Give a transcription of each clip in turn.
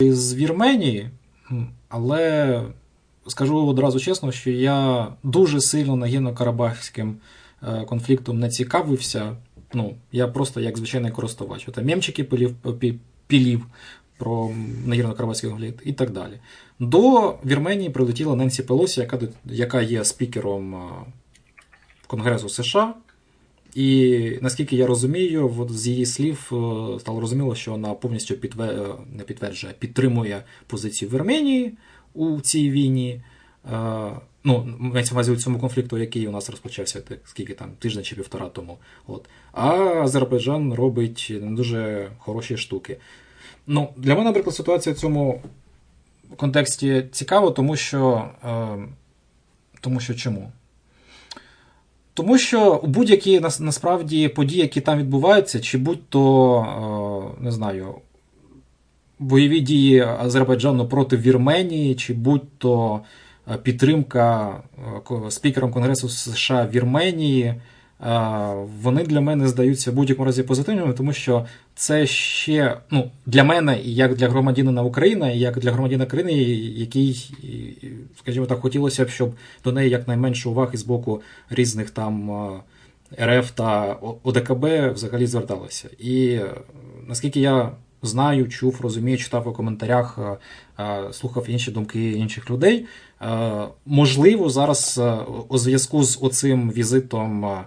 з Вірменії, але скажу одразу чесно, що я дуже сильно нагірно-карабахським е, конфліктом не цікавився. Ну, я просто як звичайний користувач. Ота мемчики пилів, пілів про нагірно-карабахський конфлікт і так далі. До Вірменії прилетіла Ненсі Пелосі, яка, яка є спікером е, Конгресу США. І наскільки я розумію, з її слів е, стало розуміло, що вона повністю підтвер... е, не підтверджує, підтримує позицію Вірменії у цій війні. Е, Ну, мається увазі у цьому конфлікту, який у нас розпочався так, скільки там тиждень чи півтора тому. От. А Азербайджан робить не дуже хороші штуки. Ну, для мене, наприклад, ситуація в цьому контексті цікава, тому що. Тому що чому? Тому що будь-які насправді події, які там відбуваються, чи будь-то, е, не знаю, бойові дії Азербайджану проти Вірменії, чи будь-то е, підтримка е, спікером Конгресу США Вірменії, вони для мене здаються в будь-якому разі позитивними, тому що це ще ну, для мене, і як для громадянина України, як для громадянина країни, який, скажімо так, хотілося б, щоб до неї якнайменше уваги з боку різних там е, РФ та ОДКБ взагалі зверталося. І е, наскільки я знаю, чув, розумію, читав у коментарях, е, е, слухав інші думки інших людей. е, Можливо, зараз е, у зв'язку з оцим візитом е, е,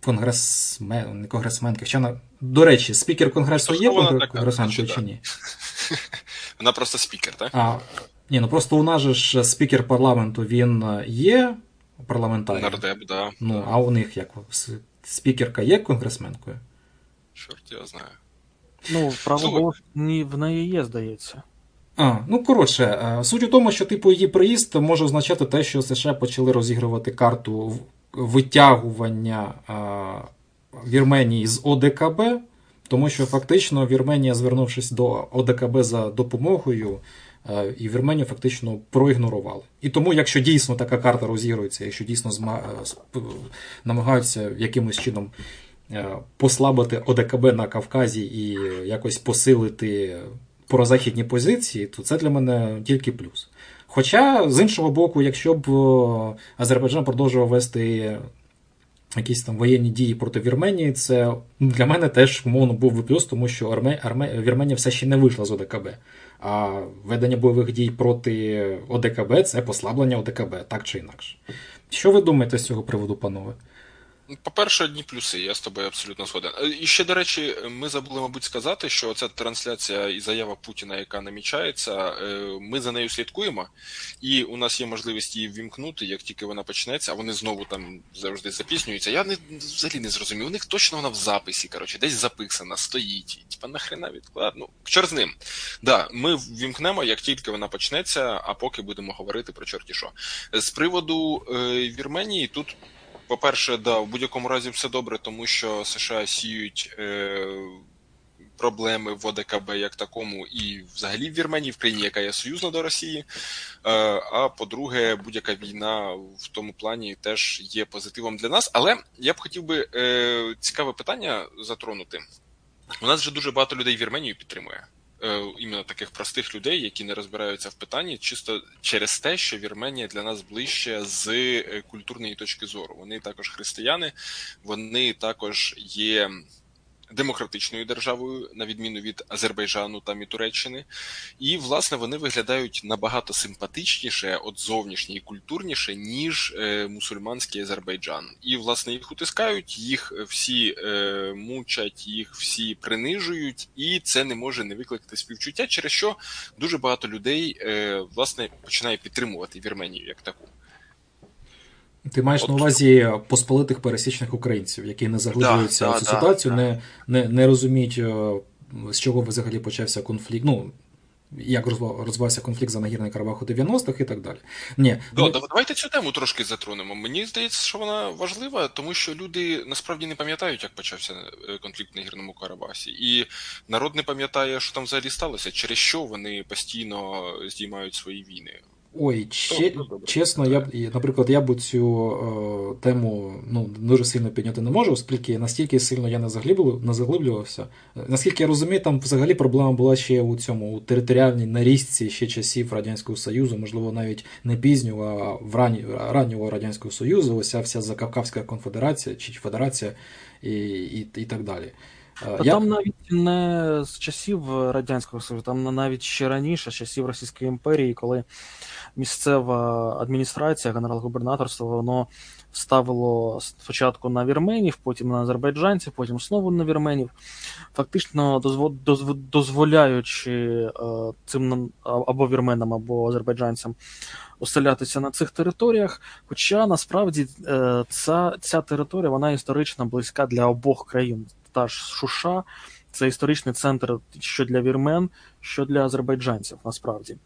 конгресмен, не конгресменки, ще до речі, спікер конгресу є конгр- конгресменкою Чи чи ні? Вона просто спікер, так? А, ні, ну просто у нас же ж спікер парламенту він е, є парламентарем. Нардеп, да. Ну, да. а у них як спікерка є конгресменкою? Чорт його знає. Ну, право ні, в неї є, здається. А, ну коротше, е, суть у тому, що типу її приїзд може означати те, що США почали розігрувати карту в- витягування Вірменії з ОДКБ, тому що фактично Вірменія, звернувшись до ОДКБ за допомогою, і Вірменію фактично проігнорували. І тому, якщо дійсно така карта розігрується, якщо дійсно намагаються якимось чином послабити ОДКБ на Кавказі і якось посилити прозахідні позиції, то це для мене тільки плюс. Хоча, з іншого боку, якщо б е, Азербайджан продовжував вести якісь там воєнні дії проти Вірменії, це для мене теж умовно був би плюс, тому що Арме... Арме... Вірменія все ще не вийшла з ОДКБ. А ведення бойових дій проти ОДКБ це послаблення ОДКБ, так чи інакше. Що ви думаєте з цього приводу, панове? По-перше, одні плюси, я з тобою абсолютно згоден. Е, І ще, до речі, ми забули, мабуть, сказати, що ця трансляція і заява Путіна, яка намічається, е, ми за нею слідкуємо, і у нас є можливість її ввімкнути, як тільки вона почнеться, а вони знову там завжди запіснюються. Я не взагалі не зрозумів. У них точно вона в записі, коротше, десь записана, стоїть. Типа нахрена відклад. Ну, чор з ним. Да, ми ввімкнемо, як тільки вона почнеться, а поки будемо говорити про чорті що. З приводу е, Вірменії тут. По-перше, да, в будь-якому разі все добре, тому що США сіють е, проблеми в ОДКБ як такому, і взагалі в Вірменії, в країні, яка є союзна до Росії. Е, а по-друге, будь-яка війна в тому плані теж є позитивом для нас. Але я б хотів би е, цікаве питання затронути. У нас вже дуже багато людей Вірменію підтримує. Е, іменно таких простих людей, які не розбираються в питанні, чисто через те, що Вірменія для нас ближче з е, культурної точки зору. Вони також християни, вони також є демократичною державою, на відміну від Азербайджану там і Туреччини. І, власне, вони виглядають набагато симпатичніше, от зовнішнє і культурніше, ніж е, мусульманський Азербайджан. І, власне, їх утискають, їх всі е, мучать, їх всі принижують, і це не може не викликати співчуття, через що дуже багато людей е, власне починає підтримувати Вірменію як таку. Ти маєш От- на увазі посполитих пересічних українців, які не заглиблюються Да, в цю да, ситуацію, да. Не, не, не розуміють, е, з чого взагалі почався конфлікт. Ну, як розвивався конфлікт за нагірний Карабах у 90-х і так далі. Ні, Да, ну, да, давайте цю тему трошки затронемо. Мені здається, що вона важлива, тому що люди насправді не пам'ятають, як почався е, конфлікт на гірному Карабасі, і народ не пам'ятає, що там взагалі сталося, через що вони постійно здіймають свої війни. Ой, че, чесно, я наприклад, я б цю е, тему ну, дуже сильно підняти не можу, оскільки настільки сильно я не заглиблю, не заглиблювався. Наскільки я розумію, там взагалі проблема була ще у цьому у територіальній нарізці ще часів Радянського Союзу, можливо, навіть не пізнього, а в рані, раннього Радянського Союзу, ось вся Закавказька конфедерація чи Федерація і, і, і так далі. Е, Та я- там навіть не з часів Радянського Союзу, там на- навіть ще раніше, з часів Російської імперії, коли місцева адміністрація, генерал-губернаторство, воно ставило спочатку на вірменів, потім на азербайджанців, потім знову на вірменів, фактично дозво- дозв- дозволяючи е, цим або вірменам, або азербайджанцям оселятися на цих територіях. Хоча насправді е, ця, ця територія вона історично близька для обох країн. Та ж Шуша це історичний центр що для вірмен, що для азербайджанців, насправді.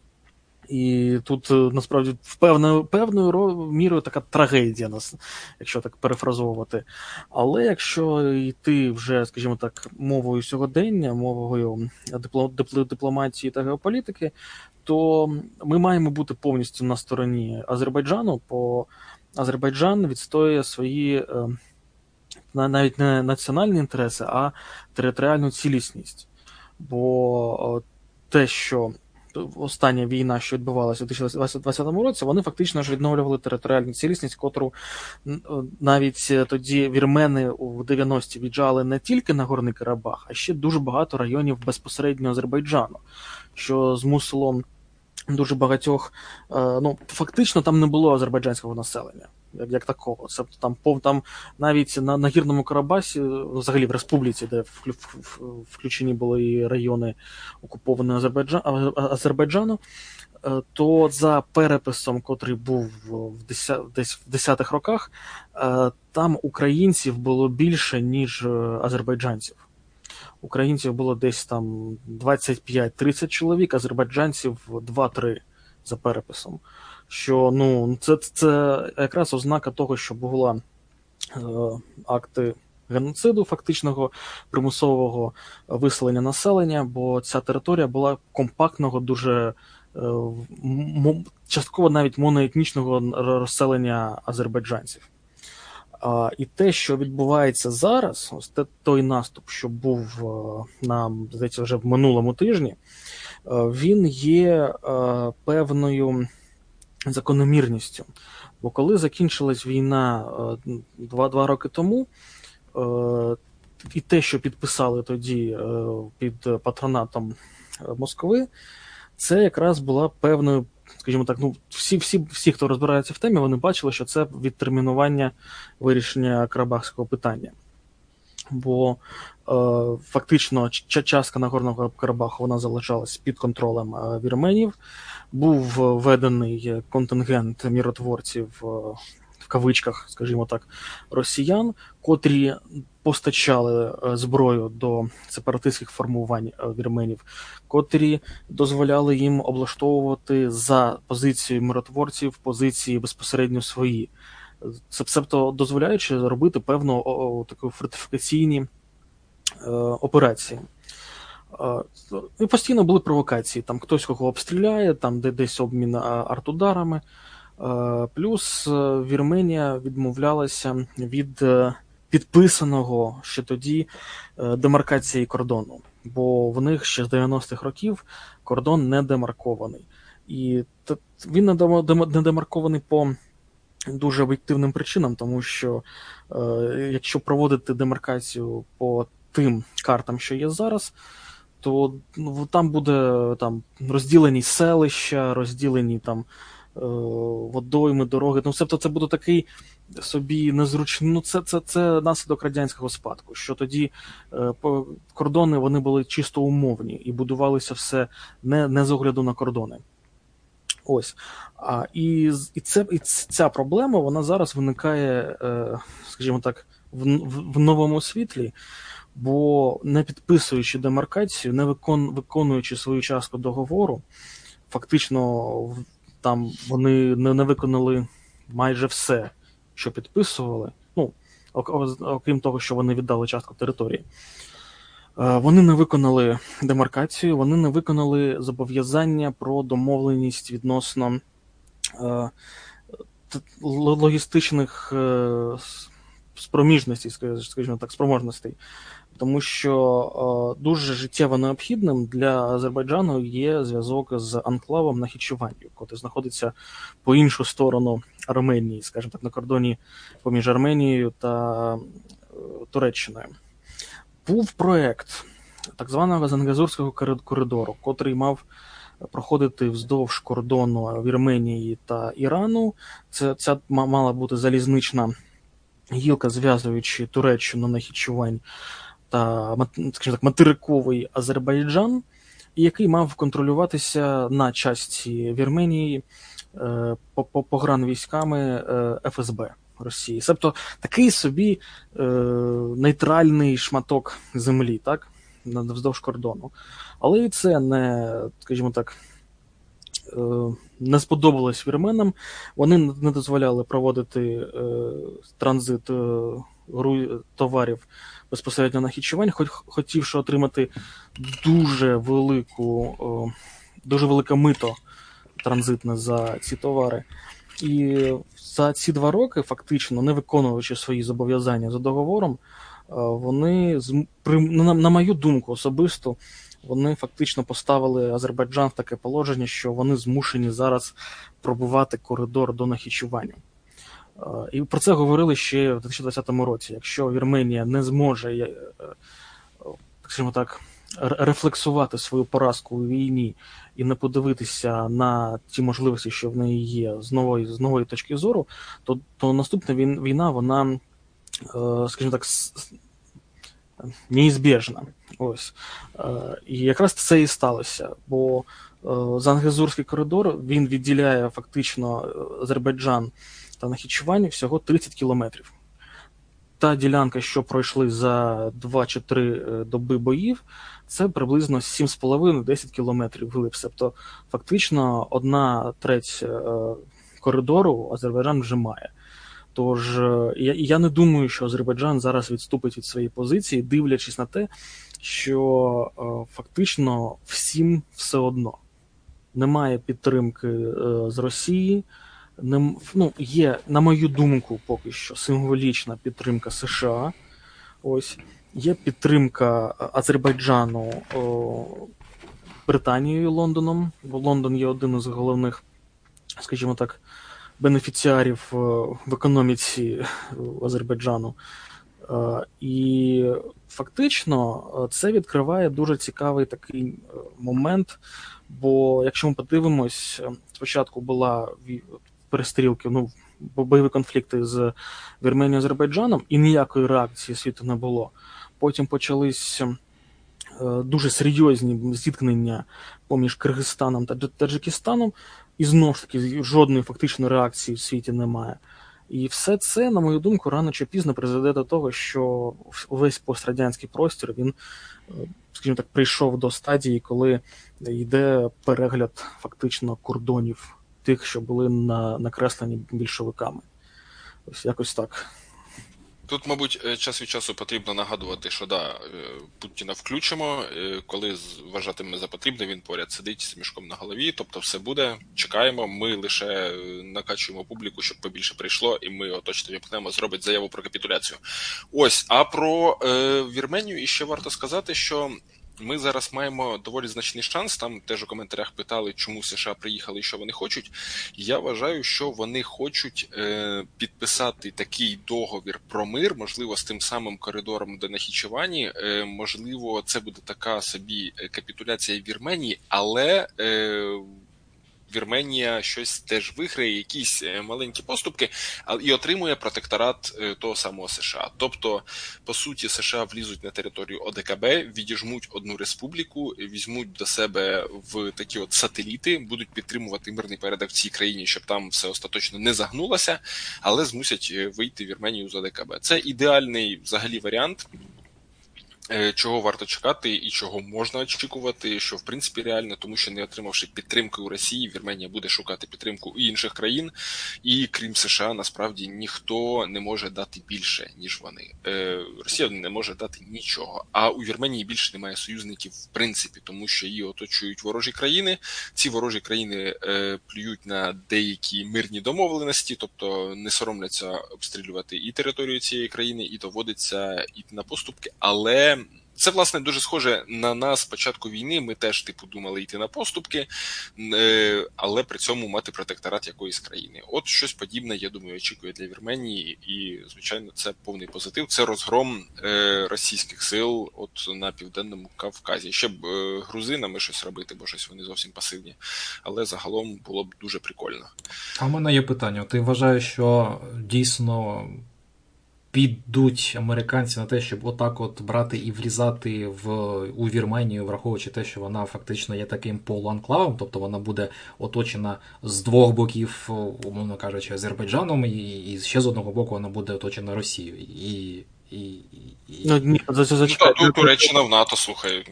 І тут е, насправді в певною, певною мірою така трагедія, нас, якщо так перефразовувати. Але якщо йти вже, скажімо так, мовою сьогодення, мовою дипло, дипло, дипломатії та геополітики, то ми маємо бути повністю на стороні Азербайджану, бо Азербайджан відстоює свої е, навіть не національні інтереси, а територіальну цілісність. Бо е, те, що остання війна, що відбувалася у 2020 році, вони фактично ж відновлювали територіальну цілісність, котру е, навіть е, тоді вірмени у 90-ті віджали не тільки на Горний Карабах, а ще дуже багато районів безпосередньо Азербайджану, що змусило дуже багатьох. Ну, фактично там не було азербайджанського населення, як, як такого. Це там пов там навіть на, на гірному Карабасі, взагалі в республіці, де вклю- в- в- включені були і райони А- Азербайджану. е, То за переписом, котрий був в деся- десь в 10-х роках, е, там українців було більше, ніж е, азербайджанців. Українців було десь там 25-30 чоловік, азербайджанців 2-3 за переписом. Що ну, це, це якраз ознака того, що була е, акти геноциду, фактичного примусового виселення населення, бо ця територія була компактного, дуже е, частково навіть моноетнічного розселення азербайджанців. А, і те, що відбувається зараз, ось те, той наступ, що був е, на, здається, вже в минулому тижні, е, він є е, певною закономірністю. Бо коли закінчилась війна е, два, два роки тому, е, і те, що підписали тоді е, під патронатом е, Москви, це якраз була певною, скажімо так, ну, всі, всі, всі, хто розбирається в темі, вони бачили, що це відтермінування вирішення Карабахського питання. Бо е, фактично частка Нагорного Карабаху вона залишалась під контролем е, вірменів. Був введений контингент міротворців е, в кавичках, скажімо так, росіян, котрі постачали е, зброю до сепаратистських формувань е, вірменів, котрі дозволяли їм облаштовувати за позицією миротворців позиції безпосередньо свої. Себто дозволяючи робити певну о, о, таку фортифікаційні е, операції. Е, І постійно були провокації. Там хтось кого обстріляє, там де десь обмін артударами. Е, Плюс е, Вірменія відмовлялася від е, підписаного ще тоді е, демаркації кордону, бо в них ще з 90-х років кордон не демаркований. І він не демаркований по дуже об'єктивним причинам, тому що е, якщо проводити демаркацію по тим картам, що є зараз, то ну, там буде там розділені селища, розділені там е, водойми, дороги. Ну, тобто це буде такий собі незручний. Ну, це, це, це наслідок радянського спадку. Що тоді е, кордони вони були чисто умовні і будувалося все не, не з огляду на кордони. Ось. А, і, і, це, і ця проблема вона зараз виникає, е, скажімо так, в, в, в новому світлі, бо не підписуючи демаркацію, не викон, виконуючи свою частку договору, фактично там вони не, не виконали майже все, що підписували. Ну, ок- ок- окрім того, що вони віддали частку території. Е, Вони не виконали демаркацію, вони не виконали зобов'язання про домовленість відносно е, логістичних е, спроміжностей, скажімо так, спроможностей. Тому що дуже життєво необхідним для Азербайджану є зв'язок з анклавом на Хічуванні, який знаходиться по іншу сторону Арменії, скажімо так, на кордоні поміж Арменією та Туреччиною. Був проект так званого Зангазурського коридору, котрий мав проходити вздовж кордону Вірменії та Ірану. Це ця мала бути залізнична гілка, зв'язуючи Туреччину на Хічувань та скажімо так, материковий Азербайджан, який мав контролюватися на часті Вірменії е, по- по- погранвійськами е, ФСБ Росії. Себто такий собі е, нейтральний шматок землі, так? Вздовж кордону. Але і це не, скажімо так, е, не сподобалось вірменам. Вони не дозволяли проводити е, транзит е, товарів безпосередньо на Хічувань, хоч хотівши отримати дуже велику, о, дуже велике мито транзитне за ці товари. І за ці два роки, фактично, не виконуючи свої зобов'язання за договором, е, вони, на, мою думку особисто, вони фактично поставили Азербайджан в таке положення, що вони змушені зараз пробувати коридор до Нахічуванню. Е, І про це говорили ще в 2020 році. Якщо Вірменія не зможе, е, скажімо так, рефлексувати свою поразку у війні і не подивитися на ті можливості, що в неї є з нової, з нової точки зору, то, то наступна війн- війна, вона, е, скажімо так, неізбіжна. Ось. Е, І якраз це і сталося. Бо е, Зангезурський коридор він відділяє фактично Азербайджан та Нахічувань всього 30 кілометрів. Та ділянка, що пройшли за 2 чи 3 доби боїв, це приблизно 7,5-10 кілометрів глиб. Тобто, фактично, одна треть е, коридору Азербайджан вже має. Тож е, я, я не думаю, що Азербайджан зараз відступить від своєї позиції, дивлячись на те, що е, фактично всім все одно немає підтримки е, з Росії. Ну, є, на мою думку, поки що символічна підтримка США. Ось є підтримка Азербайджану о, Британією Лондоном, бо Лондон є один із головних, скажімо так, бенефіціарів в економіці е, Азербайджану. Е, І фактично е, це відкриває дуже цікавий такий момент. Бо якщо ми подивимось, спочатку була перестрілки, ну, бо- бойові конфлікти з Вірменією Азербайджаном, і ніякої реакції світу не було. Потім почались е, дуже серйозні зіткнення поміж Киргизстаном та Таджикистаном, і знову ж таки жодної фактичної реакції в світі немає. І все це, на мою думку, рано чи пізно призведе до того, що увесь пострадянський простір він, е, скажімо так, прийшов до стадії, коли йде перегляд фактично кордонів тих, що були на, накреслені більшовиками. Ось якось так. Тут, мабуть, е, час від часу потрібно нагадувати, що да, е, Путіна включимо. е, Коли вважатиме за потрібне, він поряд сидить з мішком на голові. Тобто, все буде. Чекаємо. Ми лише накачуємо публіку, щоб побільше прийшло, і ми його точно віпнемо, зробить заяву про капітуляцію. Ось, а про е, Вірменію іще варто сказати, що. Ми зараз маємо доволі значний шанс. Там теж у коментарях питали, чому США приїхали і що вони хочуть. Я вважаю, що вони хочуть е, підписати такий договір про мир, можливо, з тим самим коридором до Нахічевані. Е, можливо, це буде така собі е, капітуляція Вірменії, але. Е, Вірменія щось теж виграє, якісь е, маленькі поступки, і отримує протекторат е, того самого США. Тобто, по суті, США влізуть на територію ОДКБ, відіжмуть одну республіку, візьмуть до себе в такі от сателіти, будуть підтримувати мирний порядок в цій країні, щоб там все остаточно не загнулося, але змусять е, вийти Вірменію з ОДКБ. Це ідеальний взагалі варіант. Е, чого варто чекати і чого можна очікувати, що в принципі реально, тому що не отримавши підтримки у Росії, Вірменія буде шукати підтримку у інших країн, і крім США, насправді ніхто не може дати більше ніж вони. Е, Росія не може дати нічого. А у Вірменії більше немає союзників в принципі, тому що її оточують ворожі країни. Ці ворожі країни е, плюють на деякі мирні домовленості, тобто не соромляться обстрілювати і територію цієї країни, і доводиться йти на поступки, але це власне дуже схоже на нас спочатку війни. Ми теж типу думали йти на поступки, е, але при цьому мати протекторат якоїсь країни. От щось подібне, я думаю, очікує для Вірменії, і звичайно, це повний позитив. Це розгром е, російських сил, от на південному Кавказі. Ще б е, грузинами щось робити, бо щось вони зовсім пасивні. Але загалом було б дуже прикольно. А в мене є питання: ти вважаєш, що дійсно підуть американці на те, щоб отак от брати і влізати в у Вірменію, враховуючи те, що вона фактично є таким полуанклавом, тобто вона буде оточена з двох боків, умовно кажучи, Азербайджаном, і, і ще з одного боку вона буде оточена Росією. І, і, і... Ну, ні, за- за- Ну, зачекай. тут Туреччина в НАТО, слухай.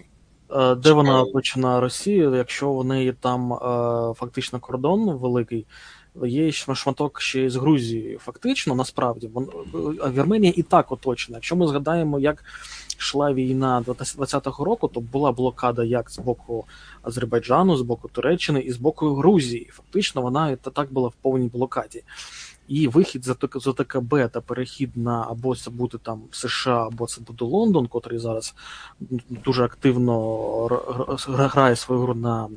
Е, Де вона Цікаво. починає Росію, якщо в неї там е, фактично кордон великий, є шматок ще з Грузії. Фактично, насправді, е, Вірменія і так оточена. Якщо ми згадаємо, як йшла війна 20-го року, то була блокада як з боку Азербайджану, з боку Туреччини і з боку Грузії. Фактично, вона так була в повній блокаді. І вихід з ОТК ОТКБ та перехід на або це буде там США, або це буде Лондон, котрий зараз дуже активно грає свою гру на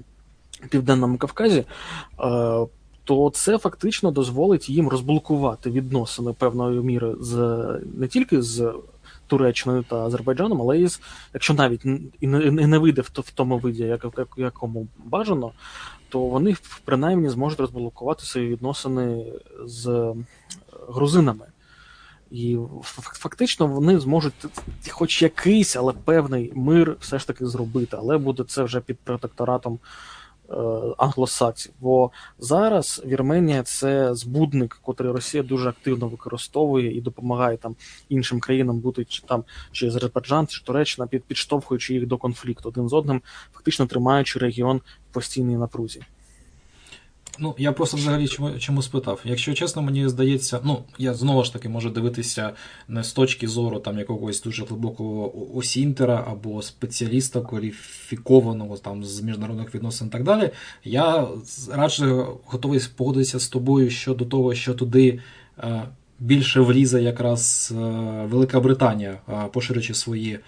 Південному Кавказі, е, то це фактично дозволить їм розблокувати відносини певної міри з не тільки з Туреччиною та Азербайджаном, але і з, якщо навіть і не, вийде в, тому виді, як, як, якому бажано, то вони принаймні зможуть розблокувати свої відносини з е, грузинами. І фактично вони зможуть хоч якийсь, але певний мир все ж таки зробити, але буде це вже під протекторатом англосаксів. Бо зараз Вірменія це збудник, котрий Росія дуже активно використовує і допомагає там іншим країнам бути чи там чи Азербайджан, чи Туреччина, під, підштовхуючи їх до конфлікту один з одним, фактично тримаючи регіон в постійній напрузі. Ну, я просто взагалі чому, чому спитав. Якщо чесно, мені здається, ну, я знову ж таки можу дивитися не з точки зору там якогось дуже глибокого осінтера або спеціаліста кваліфікованого там з міжнародних відносин і так далі. Я радше готовий погодитися з тобою щодо того, що туди е, більше влізе якраз е, Велика Британія, е, поширюючи свої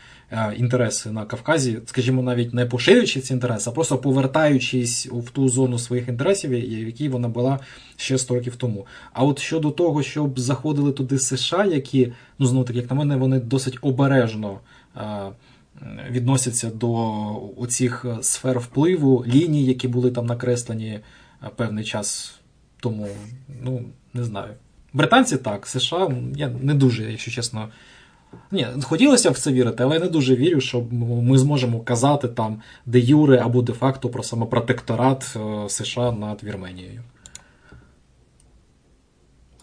інтереси на Кавказі, скажімо, навіть не поширюючи ці інтереси, а просто повертаючись в ту зону своїх інтересів, в якій вона була ще 100 років тому. А от щодо того, щоб заходили туди США, які, ну знову таки, як на мене, вони досить обережно. е, Відносяться до оцих сфер впливу, ліній, які були там накреслені е, певний час тому. Ну, не знаю. Британці так, США, я не дуже, якщо чесно. Ні, хотілося б в це вірити, але я не дуже вірю, що ми зможемо казати там де юре або де-факто про саме протекторат е, США над Вірменією.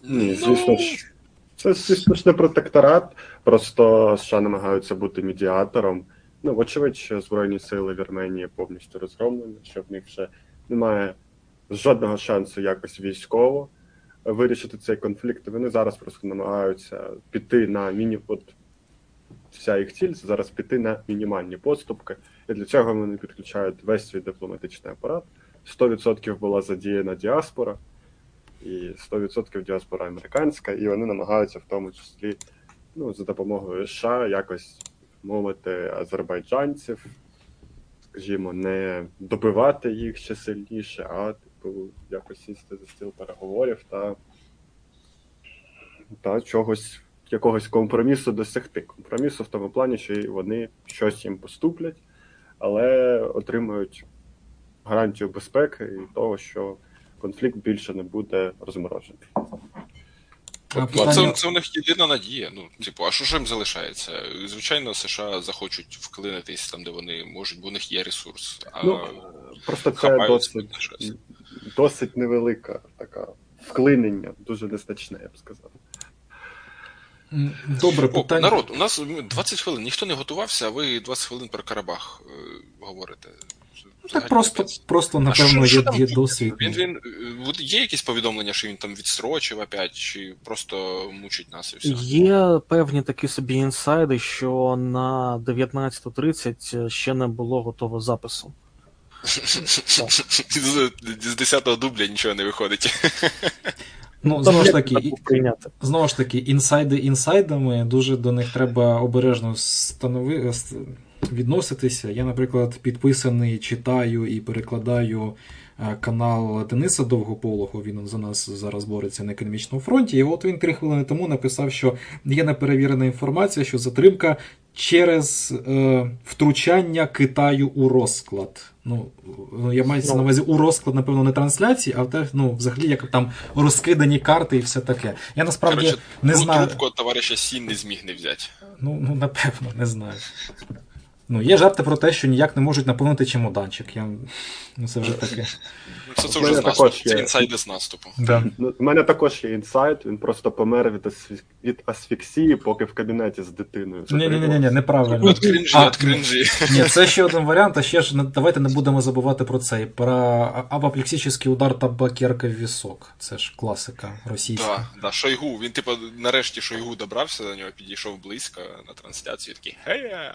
Ні, звісно ж. Це, звісно ж, не протекторат, просто США намагаються бути медіатором. Ну, вочевидь, що Збройні сили Вірменії повністю розгромлені, що в них вже немає жодного шансу якось військово вирішити цей конфлікт. Вони зараз просто намагаються піти на міні. От вся їх ціль зараз піти на мінімальні поступки. І для цього вони підключають весь свій дипломатичний апарат. 100% була задіяна діаспора і 100% діаспора американська, і вони намагаються в тому числі ну, за допомогою США якось мовити азербайджанців, скажімо, не добивати їх ще сильніше, а типу якось сісти за стіл переговорів та, та чогось, якогось компромісу досягти. Компромісу в тому плані, що вони щось їм поступлять, але отримують гарантію безпеки і того, що конфлікт більше не буде розморожений. А Ну, питання- це, це у них єдина надія. Ну, типу, а що ж їм залишається? Звичайно, США захочуть вклинитись там, де вони можуть, бо у них є ресурс. А Ну, Просто це досить. Досить невелика така вклинення, дуже незначне, я б сказав. Добре, О, народ, у нас 20 хвилин, ніхто не готувався, а ви 20 хвилин про Карабах е, говорите. Ну, Взагалі Так просто, просто А напевно, що- є, є досвід. Він, він, е, є якісь повідомлення, що він там відстрочив опять, чи просто мучить нас і все? Є певні такі собі інсайди, що на 19.30 ще не було готового запису. З, з 10-го дубля нічого не виходить. Ну, знову ж таки, знову ж таки, інсайди інсайдами, дуже до них треба обережно станови... відноситися. Я, наприклад, підписаний, читаю і перекладаю е, канал Дениса Довгополого. Він за нас зараз бореться на економічному фронті. І от він три хвилини тому написав, що є неперевірена інформація, що затримка через е, втручання Китаю у розклад. Ну, ну, я маю Ну. на увазі у розклад, напевно, не трансляції, а те, ну, взагалі, як там розкидані карти і все таке. Я насправді Короче, не знаю. Трубку товариша Сін не зміг не взяти. Ну, ну, напевно, не знаю. Ну, є жарти про те, що ніяк не можуть наповнити чемоданчик. Я... Ну, це вже таке. Ну, Це, це вже з наступу, це інсайди з наступу. Да. Ну, У мене також є інсайт, він просто помер від, асфі... від асфіксії, поки в кабінеті з дитиною. Ні, ні, ні, ні, неправильно. От кринжі, А, от кринжі. Ні, це ще один варіант, а ще ж давайте не будемо забувати про цей. Про апоплексичний удар табакерка в вісок. Це ж класика російська. Да, да, Шойгу. Він, типу, нарешті Шойгу добрався до нього, підійшов близько на трансляцію, такий. Хе